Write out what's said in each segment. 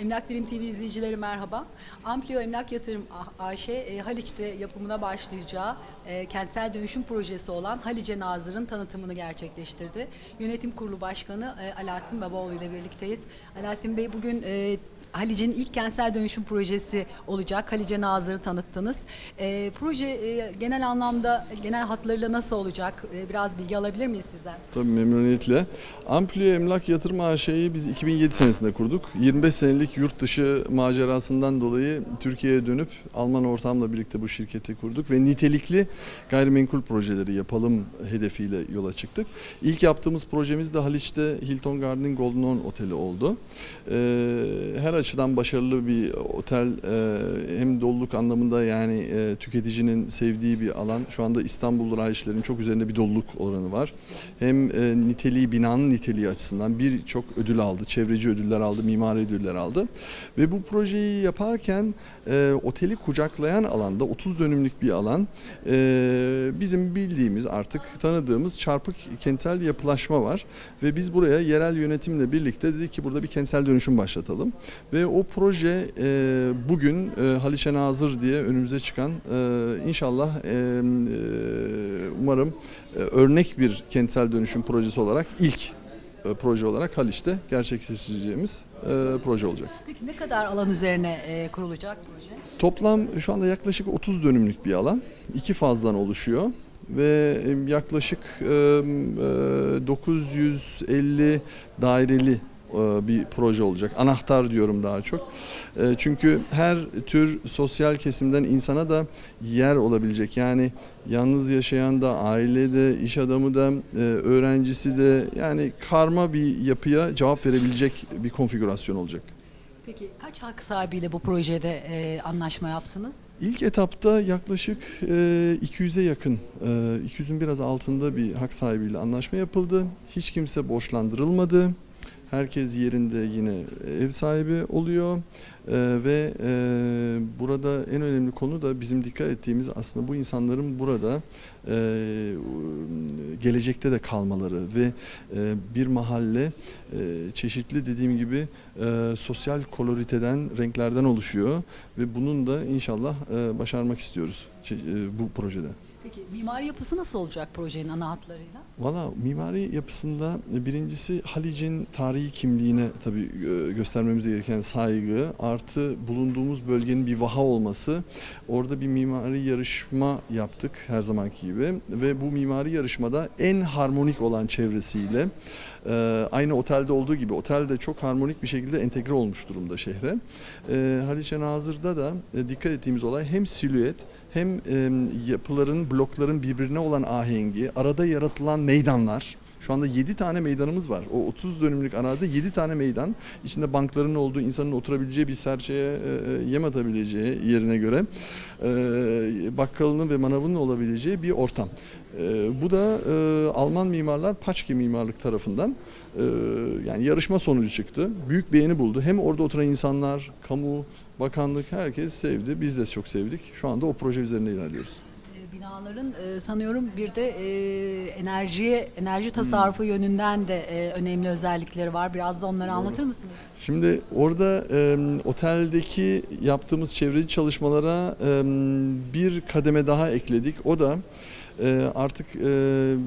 Emlak Dilim TV izleyicileri merhaba. Amplio Emlak Yatırım AŞ e, Haliç'te yapımına başlayacağı e, kentsel dönüşüm projesi olan Halice Nazır'ın tanıtımını gerçekleştirdi. Yönetim Kurulu Başkanı e, Alaaddin Babaoğlu ile birlikteyiz. Alaaddin Bey bugün e, Halic'in ilk kentsel dönüşüm projesi olacak. Halice Nazır'ı tanıttınız. E, proje e, genel anlamda, genel hatlarıyla nasıl olacak? E, biraz bilgi alabilir miyiz sizden? Tabii memnuniyetle. Amplio Emlak Yatırım AŞ'yi biz 2007 senesinde kurduk. 25 senelik yurt dışı macerasından dolayı Türkiye'ye dönüp Alman ortamla birlikte bu şirketi kurduk ve nitelikli gayrimenkul projeleri yapalım hedefiyle yola çıktık. İlk yaptığımız projemiz de Haliç'te Hilton Garden Golden Horn Oteli oldu. Ee, her açıdan başarılı bir otel Ee, hem doluluk anlamında yani e, tüketicinin sevdiği bir alan. Şu anda İstanbul rayişlerin çok üzerinde bir doluluk oranı var. Hem e, niteliği binanın niteliği açısından birçok ödül aldı. Çevreci ödüller aldı, mimari ödüller aldı. Ve bu projeyi yaparken e, oteli kucaklayan alanda 30 dönümlük bir alan e, bizim bildiğimiz artık tanıdığımız çarpık kentsel yapılaşma var. Ve biz buraya yerel yönetimle birlikte dedik ki burada bir kentsel dönüşüm başlatalım. Ve o proje e, bugün e, Haliç'e Nazır diye önümüze çıkan e, inşallah e, e, umarım e, örnek bir kentsel dönüşüm projesi olarak ilk e, proje olarak Haliç'te gerçekleştireceğimiz e, proje olacak. Peki ne kadar alan üzerine e, kurulacak proje? Toplam şu anda yaklaşık 30 dönümlük bir alan. iki fazdan oluşuyor ve e, yaklaşık e, e, 950 daireli bir proje olacak. Anahtar diyorum daha çok. E, Çünkü her tür sosyal kesimden insana da yer olabilecek. Yani yalnız yaşayan da, ailede, iş adamı da, e, öğrencisi de yani karma bir yapıya cevap verebilecek bir konfigürasyon olacak. Peki kaç hak sahibiyle bu projede e, anlaşma yaptınız? İlk etapta yaklaşık e, 200'e yakın, e, 200'ün biraz altında bir hak sahibiyle anlaşma yapıldı. Hiç kimse borçlandırılmadı. Herkes yerinde yine ev sahibi oluyor E, ve e, burada en önemli konu da bizim dikkat ettiğimiz aslında bu insanların burada e, gelecekte de kalmaları ve e, bir mahalle e, çeşitli dediğim gibi e, sosyal koloriteden, renklerden oluşuyor ve bunun da inşallah e, başarmak istiyoruz e, bu projede. Peki mimari yapısı nasıl olacak projenin ana hatlarıyla? Valla mimari yapısında birincisi Halic'in tarihi kimliğine tabii e, göstermemiz gereken saygı artı bulunduğumuz bölgenin bir vaha olması. Orada bir mimari yarışma yaptık her zamanki gibi ve bu mimari yarışmada en harmonik olan çevresiyle e, aynı otelde olduğu gibi otel de çok harmonik bir şekilde entegre olmuş durumda şehre. E, Haliç'e Nazır'da da e, dikkat ettiğimiz olay hem silüet hem yapıların, blokların birbirine olan ahengi, arada yaratılan meydanlar. Şu anda 7 tane meydanımız var. O 30 dönümlük arazide 7 tane meydan. İçinde bankların olduğu, insanın oturabileceği bir serçeye e, e, yem atabileceği yerine göre e, bakkalının ve manavının olabileceği bir ortam. Bu da Alman mimarlar Paçki Mimarlık tarafından yani yarışma sonucu çıktı. Büyük beğeni buldu. Hem orada oturan insanlar, kamu, bakanlık herkes sevdi. Biz de çok sevdik. Şu anda o proje üzerine ilerliyoruz. E, binaların e, sanıyorum bir de e, enerjiye, enerji tasarrufu yönünden de e, önemli özellikleri var. Biraz da onları anlatır mısınız? Şimdi orada e, oteldeki yaptığımız çevreci çalışmalara e, bir kademe daha ekledik. O da e, artık e,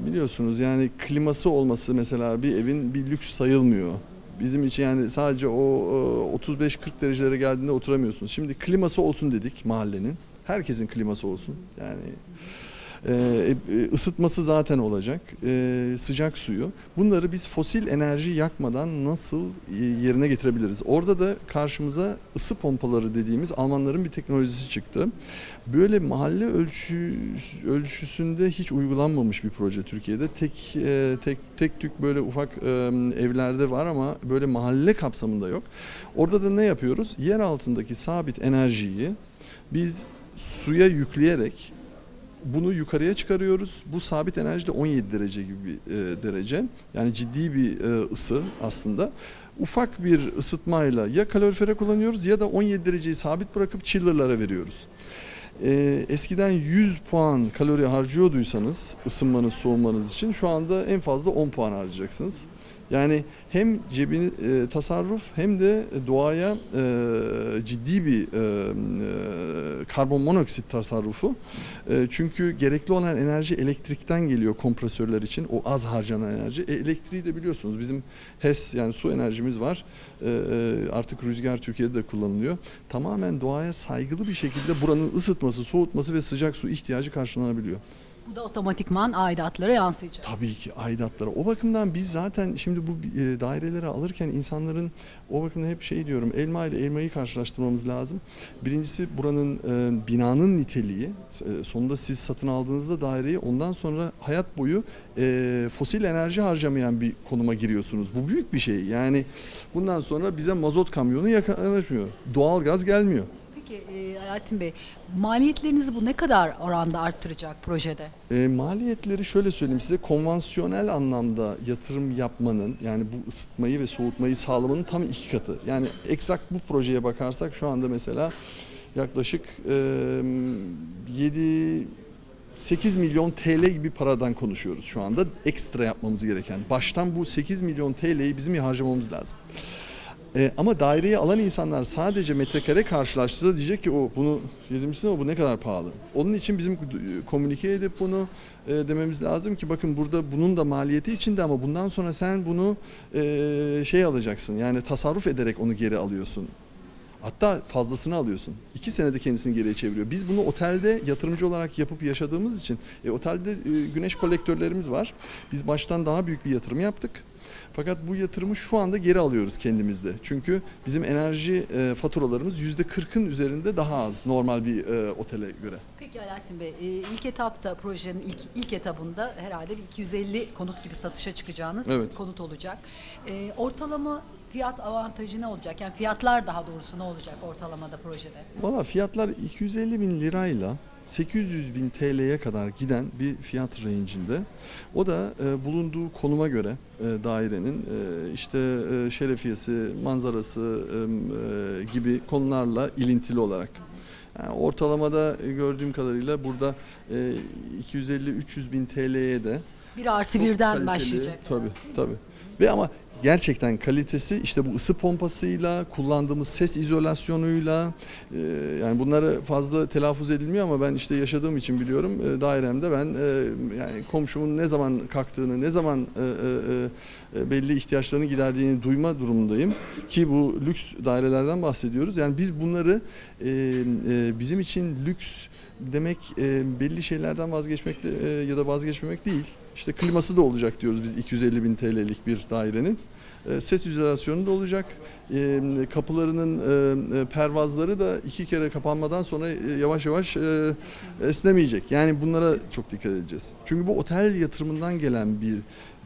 biliyorsunuz yani kliması olması mesela bir evin bir lüks sayılmıyor. Bizim için yani sadece o e, 35-40 derecelere geldiğinde oturamıyorsunuz. Şimdi kliması olsun dedik mahallenin. Herkesin kliması olsun. Yani e, e, ısıtması zaten olacak. E, sıcak suyu. Bunları biz fosil enerji yakmadan nasıl e, yerine getirebiliriz? Orada da karşımıza ısı pompaları dediğimiz Almanların bir teknolojisi çıktı. Böyle mahalle ölçü, ölçüsünde hiç uygulanmamış bir proje Türkiye'de. Tek e, tek tek tük böyle ufak e, evlerde var ama böyle mahalle kapsamında yok. Orada da ne yapıyoruz? Yer altındaki sabit enerjiyi biz suya yükleyerek bunu yukarıya çıkarıyoruz. Bu sabit enerji de 17 derece gibi bir e, derece. Yani ciddi bir e, ısı aslında. Ufak bir ısıtmayla ya kalorifere kullanıyoruz ya da 17 dereceyi sabit bırakıp chiller'lara veriyoruz. E, eskiden 100 puan kalori harcıyorduysanız ısınmanız, soğumanız için şu anda en fazla 10 puan harcayacaksınız. Yani hem cebini e, tasarruf hem de doğaya e, ciddi bir e, e, karbon monoksit tasarrufu. E, çünkü gerekli olan enerji elektrikten geliyor kompresörler için. O az harcanan enerji. E, elektriği de biliyorsunuz bizim HES yani su enerjimiz var. E, e, artık rüzgar Türkiye'de de kullanılıyor. Tamamen doğaya saygılı bir şekilde buranın ısıtması, soğutması ve sıcak su ihtiyacı karşılanabiliyor. Bu da otomatikman aidatlara yansıyacak. Tabii ki aidatlara. O bakımdan biz zaten şimdi bu e, daireleri alırken insanların o bakımdan hep şey diyorum elma ile elmayı karşılaştırmamız lazım. Birincisi buranın e, binanın niteliği. E, sonunda siz satın aldığınızda daireyi ondan sonra hayat boyu fosil enerji harcamayan bir konuma giriyorsunuz. Bu büyük bir şey. Yani bundan sonra bize mazot kamyonu yaklaşmıyor. Doğal gaz gelmiyor. Peki e, Alaaddin Bey, maliyetlerinizi bu ne kadar oranda arttıracak projede? E, maliyetleri şöyle söyleyeyim size konvansiyonel anlamda yatırım yapmanın yani bu ısıtmayı ve soğutmayı sağlamanın tam iki katı. Yani eksakt bu projeye bakarsak şu anda mesela yaklaşık e, 7 8 milyon TL gibi paradan konuşuyoruz şu anda ekstra yapmamız gereken. Baştan bu 8 milyon TL'yi bizim harcamamız lazım. E, ama daireyi alan insanlar sadece metrekare karşılaştırsa diyecek ki o bunu yedirmişsin ama bu ne kadar pahalı. Onun için bizim komünike edip bunu e, dememiz lazım ki bakın burada bunun da maliyeti içinde ama bundan sonra sen bunu e, şey alacaksın yani tasarruf ederek onu geri alıyorsun. Hatta fazlasını alıyorsun. İki senede kendisini geriye çeviriyor. Biz bunu otelde yatırımcı olarak yapıp yaşadığımız için e, otelde e, güneş kolektörlerimiz var. Biz baştan daha büyük bir yatırım yaptık. Fakat bu yatırımı şu anda geri alıyoruz kendimizde. Çünkü bizim enerji e, faturalarımız yüzde 40'ın üzerinde daha az normal bir e, otele göre. Peki Alaaddin Bey, e, ilk etapta projenin ilk ilk etabında herhalde bir 250 konut gibi satışa çıkacağınız Evet. konut olacak. E, ortalama fiyat avantajı ne olacak? Yani fiyatlar daha doğrusu ne olacak ortalamada projede? Valla fiyatlar 250 bin lirayla 800 bin TL'ye kadar giden bir fiyat range'inde. O da e, bulunduğu konuma göre e, dairenin e, işte e, şerefiyesi, manzarası e, e, gibi konularla ilintili olarak. Yani ortalamada e, gördüğüm kadarıyla burada e, 250-300 bin TL'ye de Bir artı birden kaliteli, başlayacak. Tabii tabii. Ve ama gerçekten kalitesi işte bu ısı pompasıyla, kullandığımız ses izolasyonuyla e, yani bunları fazla telaffuz edilmiyor ama ben işte yaşadığım için biliyorum e, dairemde ben e, yani komşumun ne zaman kalktığını, ne zaman e, e, e, belli ihtiyaçlarını giderdiğini duyma durumundayım ki bu lüks dairelerden bahsediyoruz. Yani biz bunları e, e, bizim için lüks demek e, belli şeylerden vazgeçmek de, e, ya da vazgeçmemek değil. İşte kliması da olacak diyoruz biz 250 bin TL'lik bir dairenin. E, ses izolasyonu da olacak. E, kapılarının e, e, pervazları da iki kere kapanmadan sonra e, yavaş yavaş e, esnemeyecek. Yani bunlara çok dikkat edeceğiz. Çünkü bu otel yatırımından gelen bir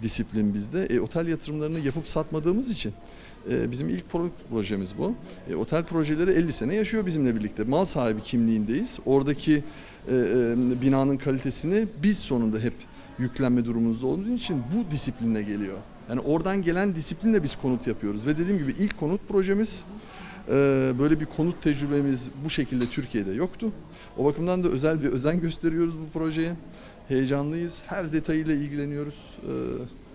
disiplin bizde. E, otel yatırımlarını yapıp satmadığımız için bizim ilk pro- projemiz bu. E, otel projeleri 50 sene yaşıyor bizimle birlikte. Mal sahibi kimliğindeyiz. Oradaki e, e, binanın kalitesini biz sonunda hep yüklenme durumumuzda olduğu için bu disipline geliyor. Yani oradan gelen disiplinle biz konut yapıyoruz ve dediğim gibi ilk konut projemiz böyle bir konut tecrübemiz bu şekilde Türkiye'de yoktu. O bakımdan da özel bir özen gösteriyoruz bu projeye. Heyecanlıyız. Her detayıyla ilgileniyoruz.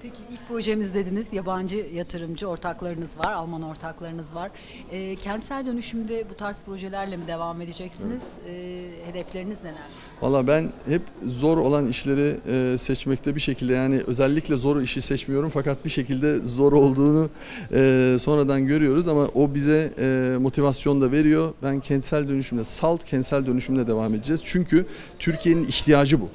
Peki ilk projemiz dediniz, yabancı yatırımcı ortaklarınız var, Alman ortaklarınız var. E, kentsel dönüşümde bu tarz projelerle mi devam edeceksiniz? E, hedefleriniz neler? Valla ben hep zor olan işleri e, seçmekte bir şekilde yani özellikle zor işi seçmiyorum fakat bir şekilde zor olduğunu e, sonradan görüyoruz ama o bize e, motivasyon da veriyor. Ben kentsel dönüşümle, salt kentsel dönüşümle devam edeceğiz. Çünkü Türkiye'nin ihtiyacı bu.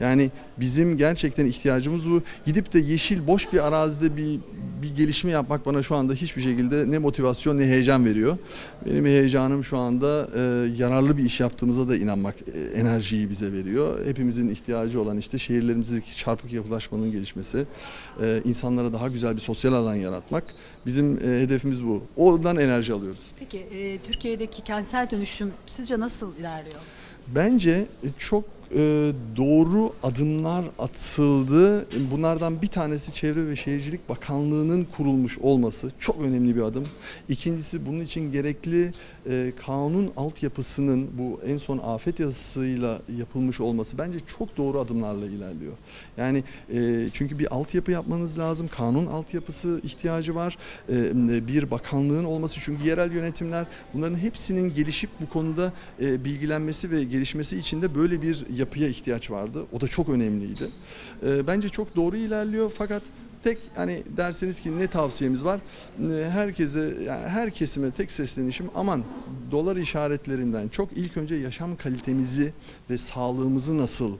Yani bizim gerçekten ihtiyacımız bu. Gidip de yeşil boş bir arazide bir bir gelişme yapmak bana şu anda hiçbir şekilde ne motivasyon ne heyecan veriyor. Benim heyecanım şu anda e, yararlı bir iş yaptığımıza da inanmak e, enerjiyi bize veriyor. Hepimizin ihtiyacı olan işte şehirlerimizdeki çarpık yapılaşmanın gelişmesi, e, insanlara daha güzel bir sosyal alan yaratmak. Bizim e, hedefimiz bu. Oradan enerji alıyoruz. Peki e, Türkiye'deki kentsel dönüşüm sizce nasıl ilerliyor? Bence çok doğru adımlar atıldı. Bunlardan bir tanesi Çevre ve Şehircilik Bakanlığı'nın kurulmuş olması çok önemli bir adım. İkincisi bunun için gerekli e, kanun altyapısının bu en son afet yazısıyla yapılmış olması bence çok doğru adımlarla ilerliyor. Yani e, çünkü bir altyapı yapmanız lazım. Kanun altyapısı ihtiyacı var. E, bir bakanlığın olması çünkü yerel yönetimler bunların hepsinin gelişip bu konuda e, bilgilenmesi ve gelişmesi için de böyle bir yapıya ihtiyaç vardı. O da çok önemliydi. E, bence çok doğru ilerliyor fakat tek hani derseniz ki ne tavsiyemiz var? E, Herkese yani her kesime tek seslenişim aman dolar işaretlerinden çok ilk önce yaşam kalitemizi ve sağlığımızı nasıl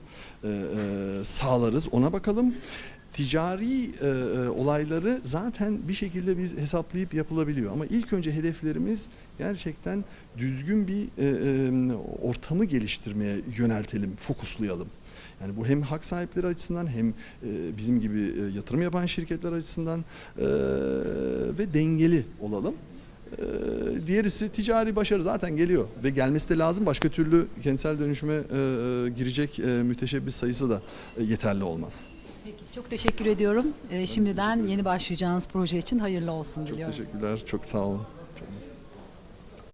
e, e, sağlarız ona bakalım. Ticari e, e, olayları zaten bir şekilde biz hesaplayıp yapılabiliyor ama ilk önce hedeflerimiz gerçekten düzgün bir e, e, ortamı geliştirmeye yöneltelim, fokuslayalım. Yani bu hem hak sahipleri açısından hem e, bizim gibi e, yatırım yapan şirketler açısından ve dengeli olalım. Diğerisi ticari başarı zaten geliyor ve gelmesi de lazım. Başka türlü kentsel dönüşüme girecek e, müteşebbis sayısı da yeterli olmaz. Peki, çok teşekkür ediyorum. Ee, şimdiden yeni başlayacağınız proje için hayırlı olsun Çok diliyorum. teşekkürler, çok sağ olun.